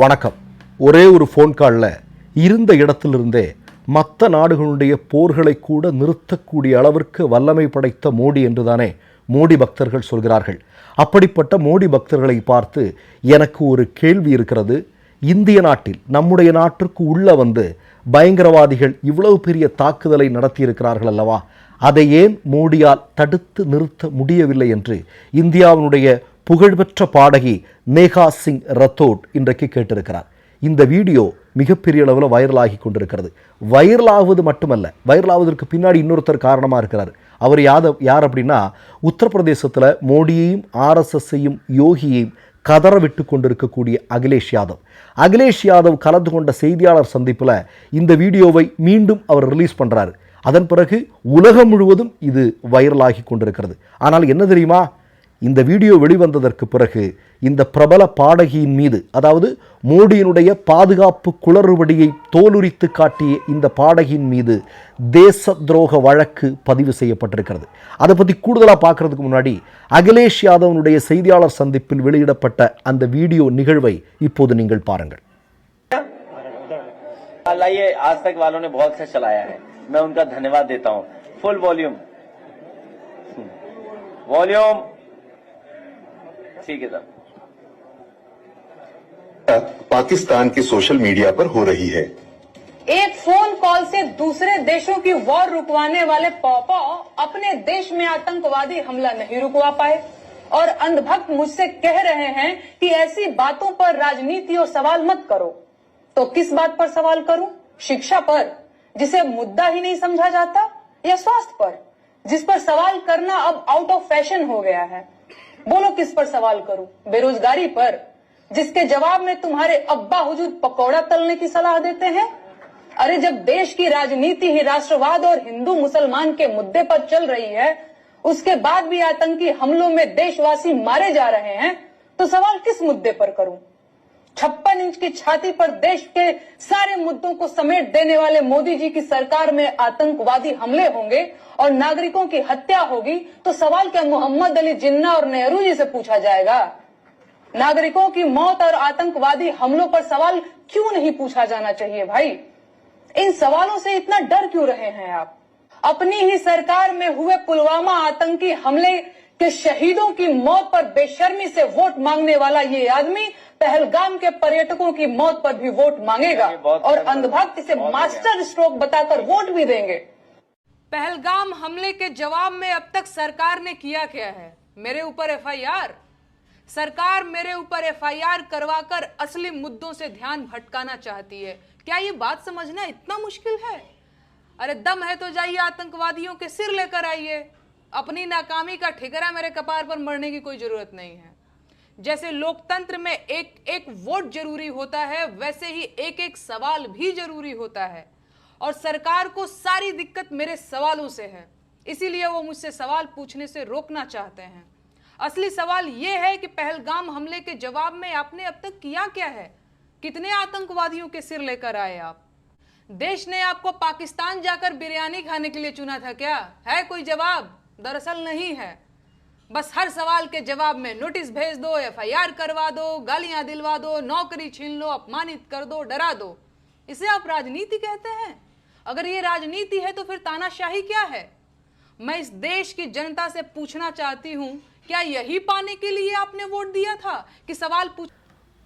வணக்கம். ஒரே ஒரு ஃபோன் காலில் இருந்த இடத்திலிருந்தே மற்ற நாடுகளுடைய போர்களை கூட நிறுத்தக்கூடிய அளவிற்கு வல்லமை படைத்த மோடி என்றுதானே மோடி பக்தர்கள் சொல்கிறார்கள். அப்படிப்பட்ட மோடி பக்தர்களை பார்த்து எனக்கு ஒரு கேள்வி இருக்கிறது. இந்திய நாட்டில் நம்முடைய நாட்டிற்கு உள்ளே வந்து பயங்கரவாதிகள் இவ்வளவு பெரிய தாக்குதலை நடத்தியிருக்கிறார்கள் அல்லவா? அதை ஏன் மோடியால் தடுத்து நிறுத்த முடியவில்லை என்று இந்தியாவினுடைய புகழ்பெற்ற பாடகி நேகா சிங் ரத்தோட் இன்றைக்கு கேட்டிருக்கிறார். இந்த வீடியோ மிகப்பெரிய அளவில் வைரலாகி கொண்டிருக்கிறது. வைரலாவது மட்டுமல்ல வைரலாவதற்கு பின்னாடி இன்னொருத்தர் காரணமாக இருக்கிறார். அவர் யாதவ் யார் அப்படின்னா உத்தரப்பிரதேசத்தில் மோடியையும் ஆர்எஸ்எஸ்ஸையும் யோகியையும் கதற விட்டு கொண்டிருக்கக்கூடிய அகிலேஷ் யாதவ். அகிலேஷ் யாதவ் கலந்து கொண்ட செய்தியாளர் சந்திப்பில் இந்த வீடியோவை மீண்டும் அவர் ரிலீஸ் பண்ணுறாரு அதன் பிறகு உலகம் முழுவதும் இது வைரலாகி கொண்டிருக்கிறது. ஆனால் என்ன தெரியுமா? இந்த வீடியோ வெளிவந்ததற்கு பிறகு இந்த பிரபல பாடகியின் மீது அதாவது மோடியினுடைய பாதுகாப்பு குளறுபடியை தோலுரித்து காட்டிய இந்த பாடகியின் மீது தேச துரோக வழக்கு பதிவு செய்யப்பட்டிருக்கிறது அதை பற்றி கூடுதலாக பார்க்கறதுக்கு முன்னாடி அகிலேஷ் யாதவனுடைய செய்தியாளர் சந்திப்பில் வெளியிடப்பட்ட அந்த வீடியோ நிகழ்வை இப்போது நீங்கள் பாருங்கள் लाइए आज तक वालों ने बहुत अच्छा चलाया है मैं उनका धन्यवाद देता हूँ फुल वॉल्यूम वॉल्यूम ठीक है सर पाकिस्तान के सोशल मीडिया पर हो रही है। एक फ़ोन कॉल से दूसरे देशों की वॉर रुकवाने वाले पौपौ अपने देश में आतंकवादी हमला नहीं रुकवा पाए। और अंधभक्त मुझसे कह रहे हैं कि ऐसी बातों पर राजनीति और सवाल मत करो। तो किस बात पर सवाल करूँ? शिक्षा पर जिसे मुद्दा ही नहीं समझा जाता या स्वास्थ्य पर जिस पर सवाल करना अब आउट ऑफ़ फ़ैशन हो गया है? बोलो, किस पर सवाल करूँ? बेरोजगारी पर, जिसके जवाब में तुम्हारे अब्बा हुजूर पकौड़ा तलने की सलाह देते हैं? अरे, जब देश की राजनीति ही राष्ट्रवाद और हिंदू मुसलमान के मुद्दे पर चल रही है, उसके बाद भी आतंकी हमलों में देशवासी मारे जा रहे हैं तो सवाल किस मुद्दे पर करूँ? छप्पन इंच की छाती पर देश के सारे मुद्दों को समेट देने वाले मोदी जी की सरकार में आतंकवादी हमले होंगे और नागरिकों की हत्या होगी तो सवाल क्या मोहम्मद अली जिन्ना और नेहरू जी से पूछा जाएगा? नागरिकों की मौत और आतंकवादी हमलों पर सवाल क्यों नहीं पूछा जाना चाहिए भाई? इन सवालों से इतना डर क्यों रहे हैं आप? अपनी ही सरकार में हुए पुलवामा आतंकी हमले के शहीदों की मौत पर बेशर्मी से वोट मांगने वाला ये आदमी पहलगाम के पर्यटकों की मौत पर भी वोट मांगेगा और बहुत अंधभक्त इसे मास्टर स्ट्रोक बताकर वोट भी देंगे। पहलगाम हमले के जवाब में अब तक सरकार ने किया क्या है? मेरे ऊपर एफआईआर? सरकार मेरे ऊपर एफआईआर करवाकर असली मुद्दों से ध्यान भटकाना चाहती है। क्या ये बात समझना इतना मुश्किल है? अरे दम है तो जाइए आतंकवादियों के सिर लेकर आइए। अपनी नाकामी का ठिकरा मेरे कपार पर मरने की कोई ज़रूरत नहीं है। जैसे लोकतंत्र में एक एक वोट ज़रूरी होता है, वैसे ही एक एक सवाल भी ज़रूरी होता है। और सरकार को सारी दिक्कत मेरे सवालों से है। इसीलिए वो मुझसे सवाल पूछने से रोकना चाहते हैं। असली सवाल ये है कि पहलगाम हमले के जवाब में आपने अब तक किया क्या है? कितने आतंकवादियों के सिर लेकर आए आप? देश ने आपको पाकिस्तान जाकर बिरयानी खाने के लिए चुना था क्या? है कोई जवाब? दरअसल नहीं है बस हर सवाल के जवाब में नोटिस भेज दो एफआईआर करवा दो गालियां दिलवा दो नौकरी छीन लो अपमानित कर दो डरा दो इसे आप राजनीति कहते हैं अगर ये राजनीति है तो फिर तानाशाही क्या है मैं इस देश की जनता से पूछना चाहती हूँ क्या यही पाने के लिए आपने वोट दिया था कि सवाल पूछ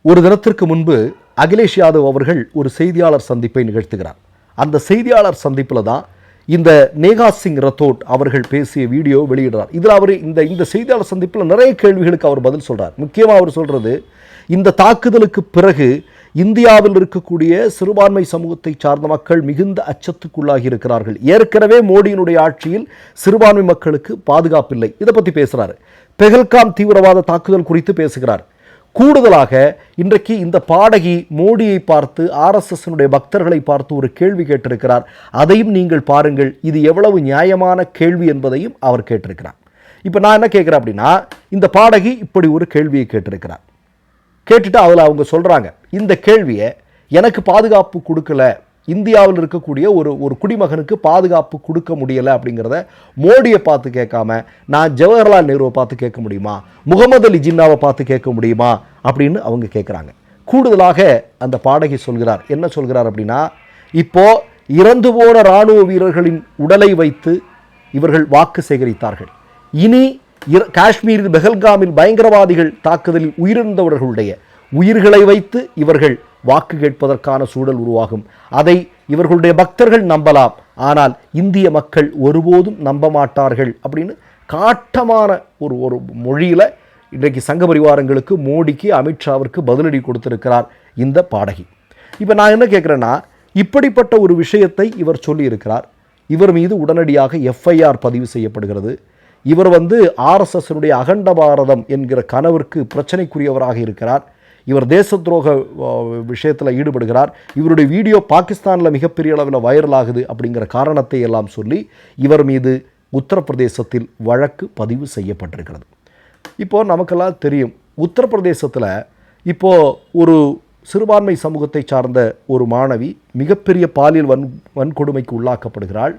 ஒரு தினத்திற்கு முன்பு அகிலேஷ் யாதவ் அவர்கள் ஒரு செய்தியாளர் சந்திப்பை நிகழ்த்துகிறார் அந்த செய்தியாளர் சந்திப்பில் தான் இந்த நேகா சிங் ரத்தோட் அவர்கள் பேசிய வீடியோ வெளியிடுறார். இதில் அவர் இந்த இந்த செய்தியாளர் சந்திப்பில் நிறைய கேள்விகளுக்கு அவர் பதில் சொல்றார். முக்கியமாக அவர் சொல்றது இந்த தாக்குதலுக்கு பிறகு இந்தியாவில் இருக்கக்கூடிய சிறுபான்மை சமூகத்தை சார்ந்த மக்கள் மிகுந்த அச்சத்துக்குள்ளாகி இருக்கிறார்கள். ஏற்கனவே மோடியினுடைய ஆட்சியில் சிறுபான்மை மக்களுக்கு பாதுகாப்பில்லை. இதை பற்றி பேசுறாரு. பெஹல்காம் தீவிரவாத தாக்குதல் குறித்து பேசுகிறார். கூடுதலாக இன்றைக்கு இந்த பாடகி மோடியை பார்த்து ஆர்எஸ்எஸ்னுடைய பக்தர்களை பார்த்து ஒரு கேள்வி கேட்டிருக்கிறார். அதையும் நீங்கள் பாருங்கள். இது எவ்வளவு நியாயமான கேள்வி என்பதையும் அவர் கேட்டிருக்கிறார். இப்போ நான் என்ன கேட்குறேன் அப்படின்னா இந்த பாடகி இப்படி ஒரு கேள்வியை கேட்டிருக்கிறார். கேட்டுட்டு அதில் அவங்க சொல்கிறாங்க இந்த கேள்வியை எனக்கு பாதுகாப்பு கொடுக்கல இந்தியாவில் இருக்கக்கூடிய ஒரு ஒரு குடிமகனுக்கு பாதுகாப்பு கொடுக்க முடியலை அப்படிங்கிறத மோடியை பார்த்து கேட்காம நான் ஜவஹர்லால் நேருவை பார்த்து கேட்க முடியுமா? முகமது அலி ஜின்னாவை பார்த்து கேட்க முடியுமா? அப்படின்னு அவங்க கேட்குறாங்க. கூடுதலாக அந்த பாடகி சொல்கிறார். என்ன சொல்கிறார் அப்படின்னா இப்போ இறந்து போன இராணுவ வீரர்களின் உடலை வைத்து இவர்கள் வாக்கு சேகரித்தார்கள். இனி இர- காஷ்மீரில் பெஹல்காமில் பயங்கரவாதிகள் தாக்குதலில் உயிரிழந்தவர்களுடைய உயிர்களை வைத்து இவர்கள் வாக்கு கேட்பதற்கான சூழல் உருவாகும். அதை இவர்களுடைய பக்தர்கள் நம்பலாம். ஆனால் இந்திய மக்கள் ஒருபோதும் நம்ப மாட்டார்கள் அப்படின்னு காட்டமான ஒரு ஒரு மொழியில் இன்றைக்கு சங்க பரிவாரங்களுக்கு மோடிக்கு அமித்ஷாவிற்கு பதிலடி கொடுத்திருக்கிறார் இந்த பாடகி. இப்போ நான் என்ன கேட்குறேன்னா இப்படிப்பட்ட ஒரு விஷயத்தை இவர் சொல்லியிருக்கிறார். இவர் மீது உடனடியாக எஃப்ஐஆர் பதிவு செய்யப்படுகிறது. இவர் வந்து ஆர்எஸ்எஸ்னுடைய அகண்ட பாரதம் என்கிற கனவிற்கு பிரச்சனைக்குரியவராக இருக்கிறார். இவர் தேச துரோக விஷயத்தில் ஈடுபடுகிறார். இவருடைய வீடியோ பாகிஸ்தானில் மிகப்பெரிய அளவில் வைரல் ஆகுது அப்படிங்கிற காரணத்தை எல்லாம் சொல்லி இவர் மீது உத்தரப்பிரதேசத்தில் வழக்கு பதிவு செய்யப்பட்டிருக்கிறது. இப்போ நமக்கெல்லாம் தெரியும் உத்தரப்பிரதேசத்தில் இப்போ ஒரு சிறுபான்மை சமூகத்தை சார்ந்த ஒரு மாணவி மிகப்பெரிய பாலியல் வன் வன்கொடுமைக்கு உள்ளாக்கப்படுகிறாள்.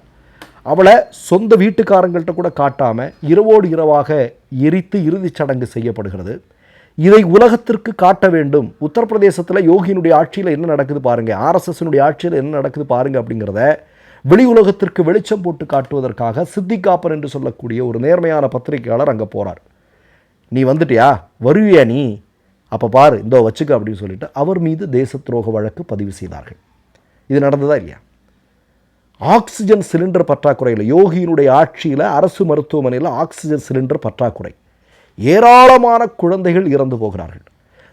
அவளை சொந்த வீட்டுக்காரங்கள்ட்ட கூட காட்டாமல் இரவோடு இரவாக எரித்து இறுதிச் சடங்கு செய்யப்படுகிறது. இதை உலகத்திற்கு காட்ட வேண்டும். உத்தரப்பிரதேசத்தில் யோகியினுடைய ஆட்சியில் என்ன நடக்குது பாருங்க. ஆர்எஸ்எஸ்னுடைய ஆட்சியில் என்ன நடக்குது பாருங்க அப்படிங்கிறத வெளி உலகத்திற்கு வெளிச்சம் போட்டு காட்டுவதற்காக சித்திகாப்பன் என்று சொல்லக்கூடிய ஒரு நேர்மையான பத்திரிகையாளர் அங்கே போறார். நீ வந்துட்டியா? வருவியா நீ? அப்போ பாரு இந்தோ வச்சுக்க அப்படின்னு சொல்லிட்டு அவர் மீது தேச துரோக வழக்கு பதிவு செய்தார்கள். இது நடந்ததா இல்லையா? ஆக்சிஜன் சிலிண்டர் பற்றாக்குறையில் யோகியினுடைய ஆட்சியில் அரசு மருத்துவமனையில் ஆக்சிஜன் சிலிண்டர் பற்றாக்குறை. ஏராளமான குழந்தைகள் இறந்து போகிறார்கள்.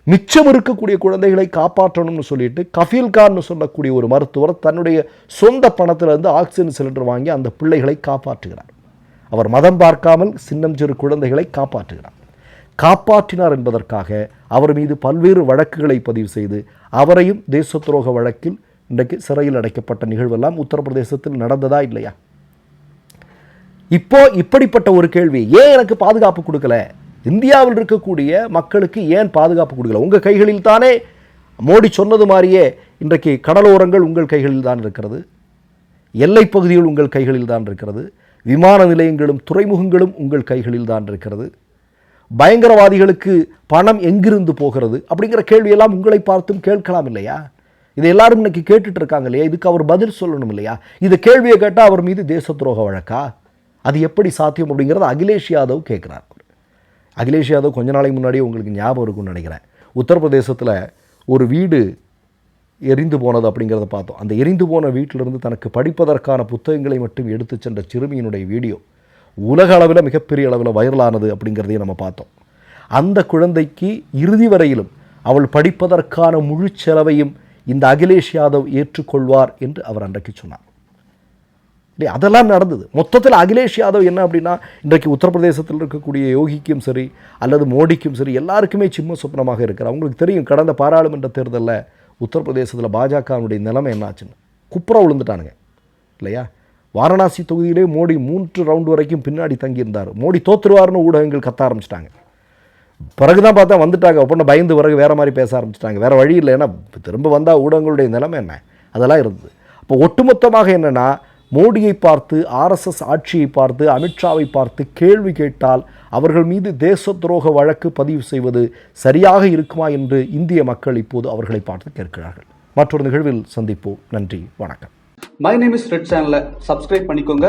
மிச்சம் இருக்கக்கூடிய குழந்தைகளை காப்பாற்றணும்னு சொல்லிட்டு கஃபீல்கான்னு சொல்லக்கூடிய ஒரு மருத்துவர் தன்னுடைய சொந்த பணத்திலிருந்து ஆக்சிஜன் சிலிண்டர் வாங்கி அந்த பிள்ளைகளை காப்பாற்றுகிறார். அவர் மதம் பார்க்காமல் சின்னம் சிறு குழந்தைகளை காப்பாற்றுகிறார். காப்பாற்றினார் என்பதற்காக அவர் மீது பல்வேறு வழக்குகளை பதிவு செய்து அவரையும் தேச துரோக வழக்கில் இன்றைக்கு சிறையில் அடைக்கப்பட்ட நிகழ்வெல்லாம் உத்தரப்பிரதேசத்தில் நடந்ததா இல்லையா? இப்போ இப்படிப்பட்ட ஒரு கேள்வி ஏன் எனக்கு பாதுகாப்பு கொடுக்கல? இந்தியாவில் இருக்கக்கூடிய மக்களுக்கு ஏன் பாதுகாப்பு கொடுக்கல? உங்கள் கைகளில் தானே? மோடி சொன்னது மாதிரியே இன்றைக்கு கடலோரங்கள் உங்கள் கைகளில் தான் இருக்கிறது. எல்லை பகுதிகள் உங்கள் கைகளில் தான் இருக்கிறது. விமான நிலையங்களும் துறைமுகங்களும் உங்கள் கைகளில் தான் இருக்கிறது. பயங்கரவாதிகளுக்கு பணம் எங்கிருந்து போகிறது? அப்படிங்கிற கேள்வியெல்லாம் உங்களை பார்த்தும் கேட்கலாம் இல்லையா? இதை எல்லாரும் இன்னைக்கு கேட்டுட்டு இருக்காங்க இல்லையா? இதுக்கு அவர் பதில் சொல்லணும் இல்லையா? இந்த கேள்வியை கேட்டால் அவர் மீது தேச துரோக வழக்கா? அது எப்படி சாத்தியம் அப்படிங்கிறத அகிலேஷ் யாதவ் கேட்குறார். அகிலேஷ் யாதவ் கொஞ்ச நாளைக்கு முன்னாடியே உங்களுக்கு ஞாபகம் இருக்கும்னு நினைக்கிறேன். உத்தரப்பிரதேசத்தில் ஒரு வீடு எரிந்து போனது அப்படிங்கிறத பார்த்தோம். அந்த எரிந்து போன வீட்டிலிருந்து தனக்கு படிப்பதற்கான புத்தகங்களை மட்டும் எடுத்து சென்ற சிறுமியினுடைய வீடியோ உலக அளவில் மிகப்பெரிய அளவில் வைரலானது அப்படிங்கிறதையும் நம்ம பார்த்தோம். அந்த குழந்தைக்கு இறுதி வரையிலும் அவள் படிப்பதற்கான முழு செலவையும் இந்த அகிலேஷ் யாதவ் ஏற்றுக்கொள்வார் என்று அவர் அன்றைக்கு சொன்னார். இல்லையா அதெல்லாம் நடந்தது. மொத்தத்தில் அகிலேஷ் யாதவ் என்ன அப்படின்னா இன்றைக்கு உத்தரப்பிரதேசத்தில் இருக்கக்கூடிய யோகிக்கும் சரி அல்லது மோடிக்கும் சரி எல்லாருக்குமே சிம்ம சொப்னமாக இருக்கிறார். அவங்களுக்கு தெரியும் கடந்த பாராளுமன்ற தேர்தலில் உத்தரப்பிரதேசத்தில் பாஜகவினுடைய நிலைமை என்னாச்சுன்னு குப்புற விழுந்துட்டானுங்க இல்லையா? வாரணாசி தொகுதியிலே மோடி மூன்று ரவுண்டு வரைக்கும் பின்னாடி தங்கியிருந்தார். மோடி தோத்துருவார்னு ஊடகங்கள் கத்த ஆரம்பிச்சிட்டாங்க. பிறகு தான் பார்த்தா வந்துட்டாங்க. ஒப்பண்ண பயந்து பிறகு வேறு மாதிரி பேச ஆரம்பிச்சிட்டாங்க. வேறு வழி இல்லை. ஏன்னா திரும்ப வந்தால் ஊடகங்களுடைய நிலைமை என்ன? அதெல்லாம் இருந்தது. அப்போ ஒட்டுமொத்தமாக என்னென்னா மோடியை பார்த்து ஆர்எஸ்எஸ் ஆட்சியை பார்த்து அமித்ஷாவை பார்த்து கேள்வி கேட்டால் அவர்கள் மீது தேச துரோக வழக்கு பதிவு செய்வது சரியாக இருக்குமா என்று இந்திய மக்கள் இப்போது அவர்களை பார்த்து கேட்கிறார்கள். மற்றொரு நிகழ்வில் சந்திப்போம். நன்றி வணக்கம். மை நேம் இஸ் ரெட் சேனலை சப்ஸ்கிரைப் பண்ணிக்கோங்க.